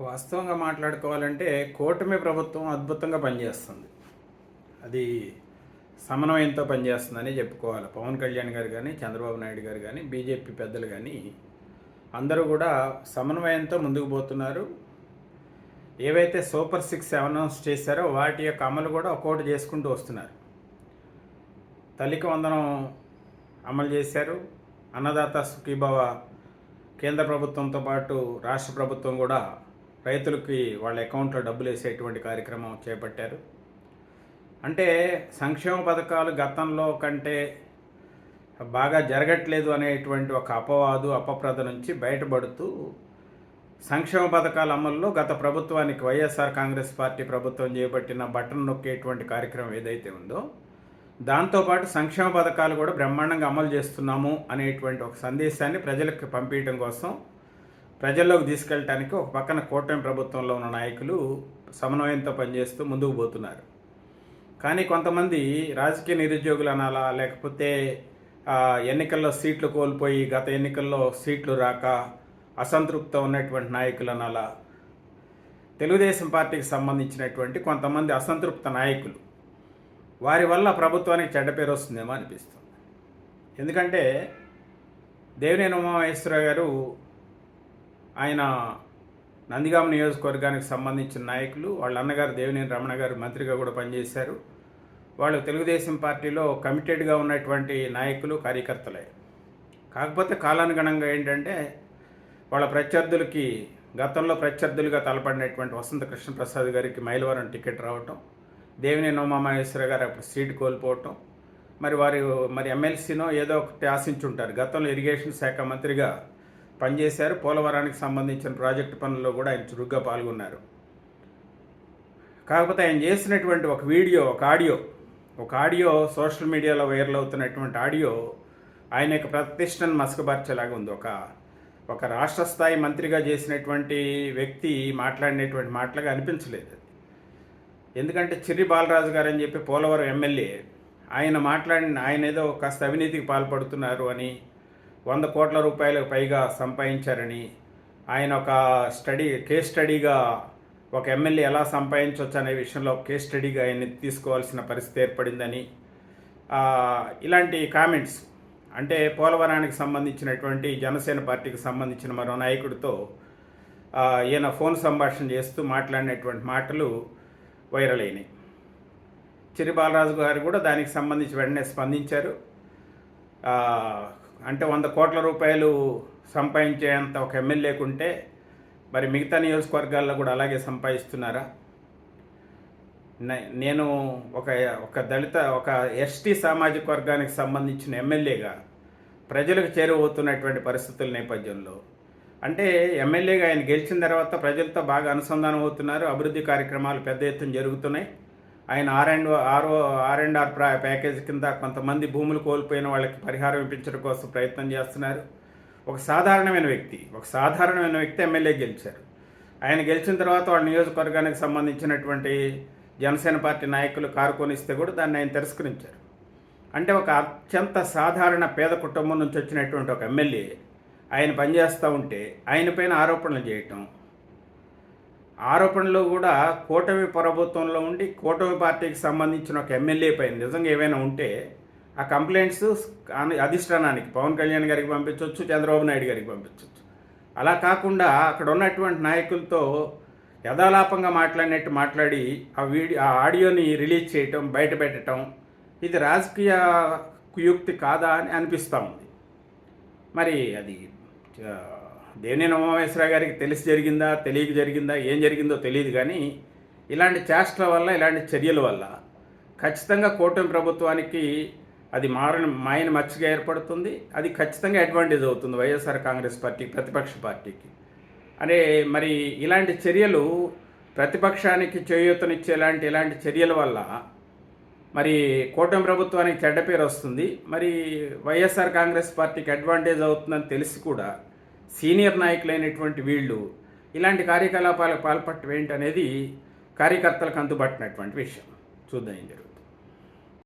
వాస్తవంగా మాట్లాడుకోవాలంటే కూటమి ప్రభుత్వం అద్భుతంగా పనిచేస్తుంది. అది సమన్వయంతో పనిచేస్తుందని చెప్పుకోవాలి. పవన్ కళ్యాణ్ గారు కానీ చంద్రబాబు నాయుడు గారు కానీ బీజేపీ పెద్దలు కానీ అందరూ కూడా సమన్వయంతో ముందుకు పోతున్నారు. ఏవైతే సూపర్ సిక్స్ అనౌన్స్ చేశారో వాటి యొక్క అమలు కూడా ఒక్కోటి చేసుకుంటూ వస్తున్నారు. తల్లికి వందనం అమలు చేశారు. అన్నదాత సుఖీభవ కేంద్ర ప్రభుత్వంతో పాటు రాష్ట్ర ప్రభుత్వం కూడా రైతులకి వాళ్ళ అకౌంట్లో డబ్బులు వేసేటువంటి కార్యక్రమం చేపట్టారు. అంటే సంక్షేమ పథకాలు గతంలో కంటే బాగా జరగట్లేదు అనేటువంటి ఒక అపవాదు అపప్రద నుంచి బయటపడుతూ సంక్షేమ పథకాల అమల్లో గత ప్రభుత్వానికి వైఎస్ఆర్ కాంగ్రెస్ పార్టీ ప్రభుత్వం చేపట్టిన బటన్ నొక్కేటువంటి కార్యక్రమం ఏదైతే ఉందో దాంతోపాటు సంక్షేమ పథకాలు కూడా బ్రహ్మాండంగా అమలు చేస్తున్నాము అనేటువంటి ఒక సందేశాన్ని ప్రజలకు పంపించడం కోసం ప్రజల్లోకి తీసుకెళ్ళటానికి ఒక పక్కన కూటమి ప్రభుత్వంలో ఉన్న నాయకులు సమన్వయంతో పనిచేస్తూ ముందుకు పోతున్నారు. కానీ కొంతమంది రాజకీయ నిరుద్యోగులు అనాలా లేకపోతే ఎన్నికల్లో సీట్లు కోల్పోయి గత ఎన్నికల్లో సీట్లు రాక అసంతృప్త ఉన్నటువంటి నాయకులు అనాలా తెలుగుదేశం పార్టీకి సంబంధించినటువంటి కొంతమంది అసంతృప్త నాయకులు. వారి వల్ల ప్రభుత్వానికి చెడ్డ పేరు వస్తుందేమో అనిపిస్తుంది. ఎందుకంటే దేవినేని ఉమామహేశ్వరరావు గారు ఆయన నందిగామ నియోజకవర్గానికి సంబంధించిన నాయకులు వాళ్ళ అన్నగారు దేవినేని రమణ గారు మంత్రిగా కూడా పనిచేశారు. వాళ్ళు తెలుగుదేశం పార్టీలో కమిటెడ్గా ఉన్నటువంటి నాయకులు కార్యకర్తలే. కాకపోతే కాలానుగుణంగా ఏంటంటే వాళ్ళ ప్రత్యర్థులకి గతంలో ప్రత్యర్థులుగా తలపడినటువంటి వసంత కృష్ణ ప్రసాద్ గారికి మైలవరం టికెట్ రావటం దేవినేని ఉమామహేశ్వర గారు అప్పుడు సీటు కోల్పోవటం మరి వారు మరి ఎమ్మెల్సీనో ఏదో ఒకటి ఆశించుంటారు. గతంలో ఇరిగేషన్ శాఖ మంత్రిగా పనిచేశారు. పోలవరానికి సంబంధించిన ప్రాజెక్టు పనుల్లో కూడా ఆయన చురుగ్గా పాల్గొన్నారు. కాకపోతే ఆయన చేసినటువంటి ఒక వీడియో ఒక ఆడియో ఒక ఆడియో సోషల్ మీడియాలో వైరల్ అవుతున్నటువంటి ఆడియో ఆయన యొక్క ప్రతిష్టను మసకపరిచేలాగా ఉంది. ఒక ఒక రాష్ట్ర స్థాయి మంత్రిగా చేసినటువంటి వ్యక్తి మాట్లాడినటువంటి మాటలుగా అనిపించలేదు. ఎందుకంటే చిర్రి బాలరాజు గారు అని చెప్పి పోలవరం ఎమ్మెల్యే ఆయన మాట్లాడిన ఆయన ఏదో కాస్త అవినీతికి పాల్పడుతున్నారు అని వంద కోట్ల రూపాయలకు పైగా సంపాదించారని ఆయన ఒక స్టడీ కేస్ స్టడీగా ఒక ఎమ్మెల్యే ఎలా సంపాదించవచ్చు అనే విషయంలో కేస్ స్టడీగా ఆయన్ని తీసుకోవాల్సిన పరిస్థితి ఏర్పడిందని ఇలాంటి కామెంట్స్ అంటే పోలవరానికి సంబంధించినటువంటి జనసేన పార్టీకి సంబంధించిన మరో నాయకుడితో ఈయన ఫోన్ సంభాషణ చేస్తూ మాట్లాడినటువంటి మాటలు వైరల్ అయినాయి. చిరి బాలరాజు గారు కూడా దానికి సంబంధించి వెంటనే స్పందించారు. అంటే వంద కోట్ల రూపాయలు సంపాదించేంత ఒక ఎమ్మెల్యేకు ఉంటే మరి మిగతా నియోజకవర్గాల్లో కూడా అలాగే సంపాదిస్తున్నారా? నేను ఒక ఒక దళిత ఒక ఎస్టీ సామాజిక వర్గానికి సంబంధించిన ఎమ్మెల్యేగా ప్రజలకు చేరువవుతున్నటువంటి పరిస్థితుల నేపథ్యంలో అంటే ఎమ్మెల్యేగా ఆయన గెలిచిన తర్వాత ప్రజలతో బాగా అనుసంధానం అవుతున్నారు అభివృద్ధి కార్యక్రమాలు పెద్ద ఎత్తున జరుగుతున్నాయి. ఆయన R and RO R and R ప్రా- ప్యాకేజ్ కింద కొంతమంది భూములు కోల్పోయిన వాళ్ళకి పరిహారం ఇప్పించడం కోసం ప్రయత్నం చేస్తున్నారు. ఒక సాధారణమైన వ్యక్తి ఒక సాధారణమైన వ్యక్తి ఎమ్మెల్యే గెలిచారు. ఆయన గెలిచిన తర్వాత వాళ్ళ నియోజకవర్గానికి సంబంధించినటువంటి జనసేన పార్టీ నాయకులు కారుకొనిస్తే కూడా దాన్ని ఆయన తిరస్కరించారు. అంటే ఒక అత్యంత సాధారణ పేద కుటుంబం నుంచి వచ్చినటువంటి ఒక ఎమ్మెల్యే ఆయన పనిచేస్తూ ఉంటే ఆయన పైన ఆరోపణలు చేయటం ఆరోపణలు కూడా కూటమి ప్రభుత్వంలో ఉండి కూటమి పార్టీకి సంబంధించిన ఒక ఎమ్మెల్యే పైన నిజంగా ఏమైనా ఉంటే ఆ కంప్లైంట్స్ అధిష్టానానికి పవన్ కళ్యాణ్ గారికి పంపించవచ్చు చంద్రబాబు నాయుడు గారికి పంపించవచ్చు అలా కాకుండా అక్కడ ఉన్నటువంటి నాయకులతో యథాలాపంగా మాట్లాడినట్టు మాట్లాడి ఆ వీడియో ఆ ఆడియోని రిలీజ్ చేయటం బయట పెట్టడం ఇది రాజకీయ కుయుక్తి కాదా అని అనిపిస్తూ ఉంది. మరి అది దేవినేని ఉమామేశ్వరరావు గారికి తెలిసి జరిగిందా తెలియక జరిగిందా ఏం జరిగిందో తెలియదు కానీ ఇలాంటి చేష్టల వల్ల ఇలాంటి చర్యల వల్ల ఖచ్చితంగా కూటమి ప్రభుత్వానికి అది మారని మాయన మచ్చిగా ఏర్పడుతుంది. అది ఖచ్చితంగా అడ్వాంటేజ్ అవుతుంది వైఎస్ఆర్ కాంగ్రెస్ పార్టీకి ప్రతిపక్ష పార్టీకి. అరే మరి ఇలాంటి చర్యలు ప్రతిపక్షానికి చేయూతనిచ్చేలాంటి ఇలాంటి చర్యల వల్ల మరి కూటమి ప్రభుత్వానికి చెడ్డ పేరు వస్తుంది. మరి వైఎస్ఆర్ కాంగ్రెస్ పార్టీకి అడ్వాంటేజ్ అవుతుందని తెలిసి కూడా సీనియర్ నాయకులైనటువంటి వీళ్ళు ఇలాంటి కార్యకలాపాలకు పాల్పడటం ఏంటనేది కార్యకర్తలకు అందుబట్టినటువంటి విషయం. చూద్దాం ఏం జరుగుతుంది